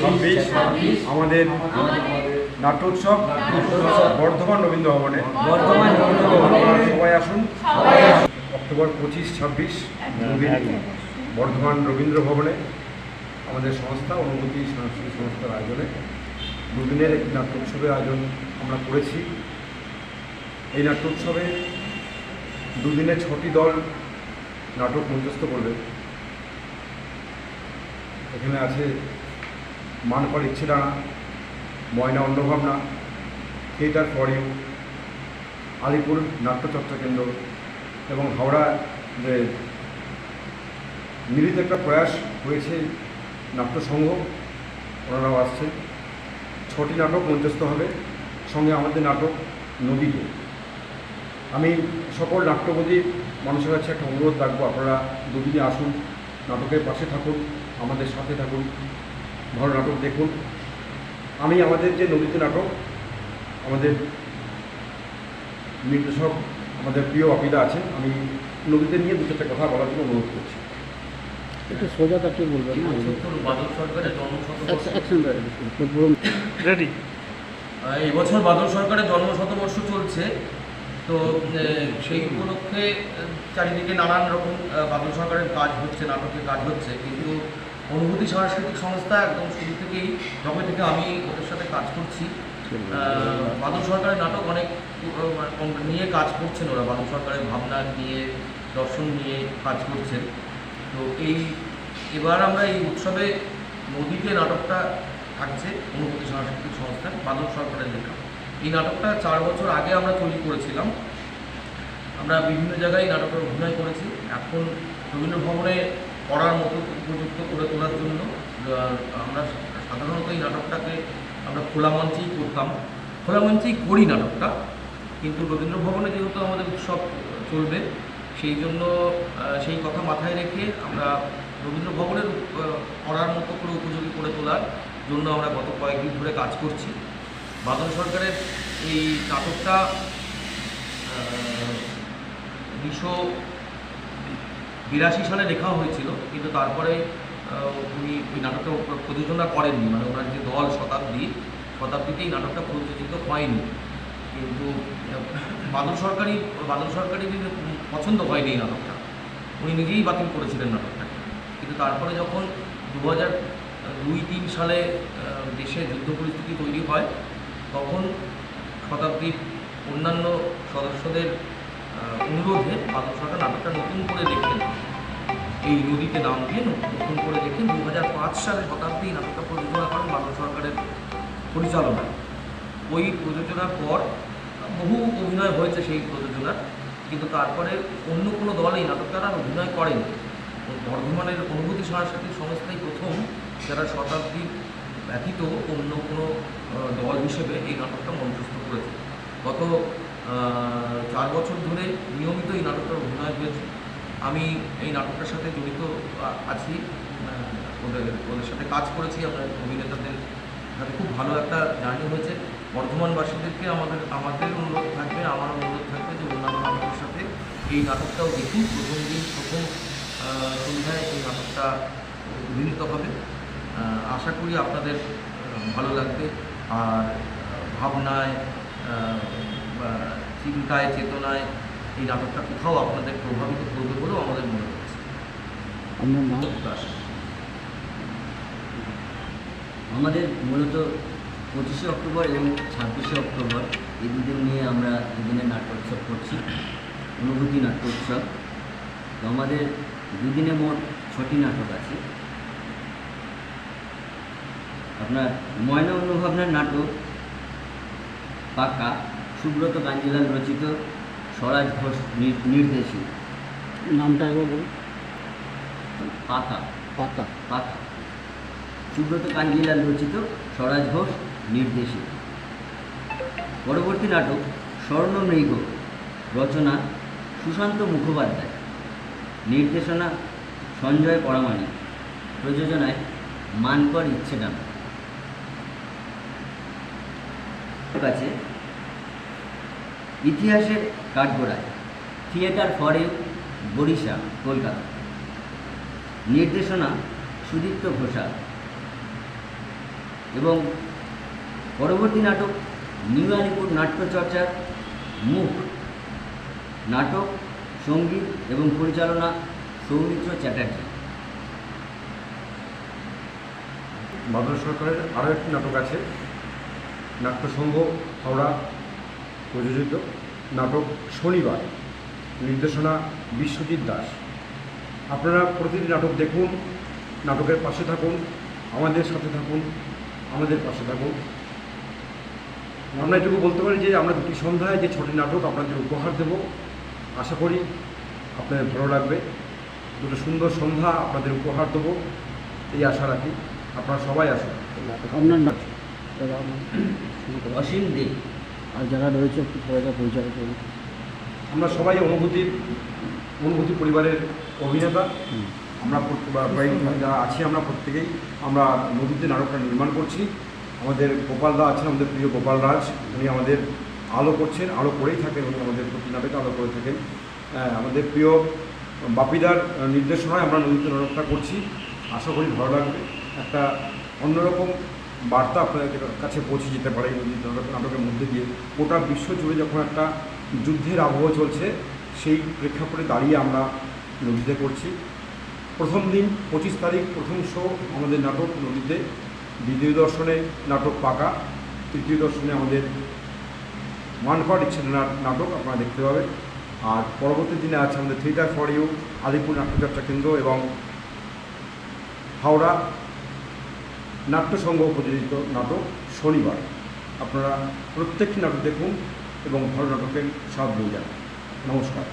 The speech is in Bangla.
ছাব্বিশ আমাদের নাট্যোৎসব বর্ধমান রবীন্দ্র ভবনে বর্ধমান রবীন্দ্র ভবনে। সবাই আসুন। অক্টোবর পঁচিশ ছাব্বিশ বর্ধমান রবীন্দ্র ভবনে আমাদের সংস্থা অনুভূতি সাংস্কৃতিক সংস্থার আয়োজনে দুদিনের একটি নাট্যোৎসবের আয়োজন আমরা করেছি। এই নাট্যোৎসবে দুদিনে ছটি দল নাটক মঞ্চস্থ করবে। এখানে আছে মানকর ইচ্ছে ডানা ময়না অন্নভাবনা থিয়েটার ফর ইউ, আলিপুর নাট্যচর্চা কেন্দ্র এবং হাওড়া যে মিলিত একটা প্রয়াস হয়েছে নাট্যসংঘ, ওনারাও আসছে। ছটি নাটক মঞ্চস্থ হবে, সঙ্গে আমাদের নাটক নদীতে। আমি সকল নাট্যবাদী মানুষের কাছে একটা অনুরোধ রাখব, আপনারা দুদিনে আসুন, নাটকের পাশে থাকুন, আমাদের সাথে থাকুন। ভালো নাটক দেখুন। আমি আমাদের যে নদীতে নাটক আমাদের নির্দেশক আমাদের প্রিয় অপিদা আছেন আমি নদীতে নিয়ে দু চারটে কথা বলার জন্য অনুরোধ করছি। একটু সোজা কাটিয়ে বলবেন না? সত্তর বাদল সরকারের জন্মশতবর্ষ অ্যাকশন রেডি। আহ, এই বছর বাদল সরকারের জন্ম শতবর্ষ চলছে। তো সেই উপলক্ষে চারিদিকে নানান রকম বাদল সরকারের কাজ হচ্ছে নাটকের কাজ হচ্ছে। কিন্তু অনুভূতি সাংস্কৃতিক সংস্থা একদম শুরু থেকেই যবে থেকে আমি ওদের সাথে কাজ করছি বাদল সরকারের নাটক অনেক নিয়ে কাজ করছেন ওরা। বাদল সরকারের ভাবনা নিয়ে, দর্শন নিয়ে কাজ করছেন। তো এই, এবার আমরা এই উৎসবে নদীতে নাটকটা থাকছে, অনুভূতি সাংস্কৃতিক সংস্থা বাদল সরকারের লেখা। এই নাটকটা চার বছর আগে আমরা তৈরি করেছিলাম। আমরা বিভিন্ন জায়গায় নাটকের অভিনয় করেছি। এখন রবীন্দ্র ভবনে পড়ার মতো উপযুক্ত করে তোলার জন্য আমরা সাধারণত এই নাটকটাকে আমরা খোলা মঞ্চেই করতাম। খোলা মঞ্চেই করি নাটকটা, কিন্তু রবীন্দ্র ভবনে যেহেতু আমাদের উৎসব চলবে, সেই জন্য সেই কথা মাথায় রেখে আমরা রবীন্দ্র ভবনের পড়ার মতো করে উপযোগী করে তোলার জন্য আমরা গত কয়েকদিন ধরে কাজ করছি। বাদল সরকারের এই নাটকটা উনিশশো বিরাশি সালে লেখা হয়েছিল, কিন্তু তারপরে উনি ওই নাটকটা প্রযোজনা করেননি মানে ওনার যে দল শতাব্দী শতাব্দীতে এই নাটকটা প্রযোজিত হয়নি। কিন্তু বাদল সরকারি বাদল সরকারি পছন্দ হয়নি এই নাটকটা। উনি নিজেই বাতিল করেছিলেন নাটকটা। কিন্তু তারপরে যখন দু হাজার দুই তিন সালে দেশে যুদ্ধ পরিস্থিতি তৈরি হয়, তখন শতাব্দীর অন্যান্য সদস্যদের অনুরোধে বাদল সরকার নাটকটা নতুন করে দেখেন এই নদীতে নাম দিয়ে নতুন করে দেখেন দু হাজার পাঁচ সালে শতাব্দী নাটকটা প্রযোজনা করেন বাদল সরকারের পরিচালনায় ওই প্রযোজনার পর বহু অভিনয় হয়েছে সেই প্রযোজনার, কিন্তু তারপরে অন্য কোনো দল এই নাটকটা আর অভিনয় করেনি। বর্ধমানের অনুভূতি সাংস্কৃতিক সংস্থাই প্রথম যারা শতাব্দী ব্যতীত অন্য কোনো দল হিসেবে এই নাটকটা মঞ্চস্থ করেছে। গত চার বছর ধরে নিয়মিত এই নাটকটার অভিনয় হয়েছে আমি এই নাটকটার সাথে জড়িত আছি ওদের ওদের সাথে কাজ করেছি, আমরা অভিনেতাদের সাথে খুব ভালো একটা জার্নি হয়েছে। বর্ধমানবাসীদেরকে আমাদের আমাদের অনুরোধ থাকবে, আমার অনুরোধ থাকবে যে অন্যান্য নাটকের সাথে এই নাটকটাও দেখুন, প্রথম দিন, প্রথম সন্ধ্যায় এই নাটকটা অভিনীত হবে। আশা করি আপনাদের ভালো লাগবে, আর ভাবনায় চিন্তায় চেতনায় এই নাটকটা কোথাও আপনাদের প্রভাবিত করবে বলেও আমাদের মনে হচ্ছে। আমাদের মূলত পঁচিশে অক্টোবর এবং ছাব্বিশে অক্টোবর এই দুদিন নিয়ে আমরা দুদিনের নাট্যোৎসব করছি অনুভূতি নাট্যোৎসব। তো আমাদের দুদিনে মোট ছটি নাটক আছে। আপনার ময়না অনুভাবনার নাটক পাকা। সুব্রত কাঞ্জিলাল রচিত স্বরাজ ঘোষ নির- নির্দেশিত। নামটা একবার বলুন। পাকা পাতা। পাতা। সুব্রত কাঞ্জিলাল রচিত স্বরাজ ঘোষ নির্দেশিত। পরবর্তী নাটক স্বর্ণমৃগ রচনা সুশান্ত মুখোপাধ্যায়। নির্দেশনা সঞ্জয় পরামানিক প্রযোজনায় মানকর ইচ্ছেডান কাছে ইতিহাসের কাঠগোড়ায়, থিয়েটার ফর বরিশা, কলকাতা। নির্দেশনা, সুদীপ্ত ঘোষাল। এবং পরবর্তী নাটক, নিউ আলিপুর নাট্যচর্চার মুখ। নাটক, সংগীত এবং পরিচালনা, সৌমিত্র চ্যাটার্জি। বাদল সরকারের আরও একটি নাটক আছে নাট্যসংঘ হাওড়া। প্রযোজিত নাটক শনিবার, নির্দেশনা বিশ্বজিৎ দাস। আপনারা প্রতিটি নাটক দেখুন, নাটকের পাশে থাকুন, আমাদের সাথে থাকুন, আমাদের পাশে থাকুন। আমরা এটুকু বলতে পারি যে আমরা দুটি সন্ধ্যায় যে ছটি নাটক আপনাদের উপহার দেব, আশা করি আপনাদের ভালো লাগবে। দুটো সুন্দর সন্ধ্যা আপনাদের উপহার দেবো, এই আশা রাখি। আপনারা সবাই আসুন। আপনার। অসীম দে। আর যারা রয়েছে একটু সবাইকে পরিচয় করুন আমরা সবাই অনুভূতির অনুভূতি পরিবারের অভিনেতা। আমরা যারা আছি আমরা প্রত্যেকেই আমরা নদীতে নাটকটা নির্মাণ করছি। আমাদের গোপাল দা আছেন আমাদের প্রিয় গোপাল রাজ। উনি আমাদের আলো করছেন আলো করেই থাকেন। উনি আমাদের প্রতি নাটকে আলো করে থাকেন। হ্যাঁ, আমাদের প্রিয় বাপিদার নির্দেশনায় আমরা নদীতে নাটকটা করছি। আশা করি ভালো লাগবে। একটা অন্যরকম বার্তা আপনাদের কাছে পৌঁছে যেতে পারে নাটকের মধ্যে দিয়ে। গোটা বিশ্ব জুড়ে যখন একটা যুদ্ধের আবহ চলছে, সেই প্রেক্ষাপটে দাঁড়িয়ে আমরা নদীতে করছি প্রথম দিন, পঁচিশ তারিখ, প্রথম শো আমাদের নাটক নদীতে। দ্বিতীয় দর্শনে নাটক পাকা। তৃতীয় দর্শনে আমাদের পার্ট ইচ্ছে নাটক আপনারা দেখতে পাবেন। আর পরবর্তী দিনে আছে আমাদের থিয়েটার ফর ইউ, আলিপুর নাট্যচর্চা কেন্দ্র এবং হাওড়া নাট্যসংঘ প্রযোজিত নাটক শনিবার। আপনারা প্রত্যেকটি নাটক দেখুন এবং ভালো নাটকের সাহায্য যান। নমস্কার।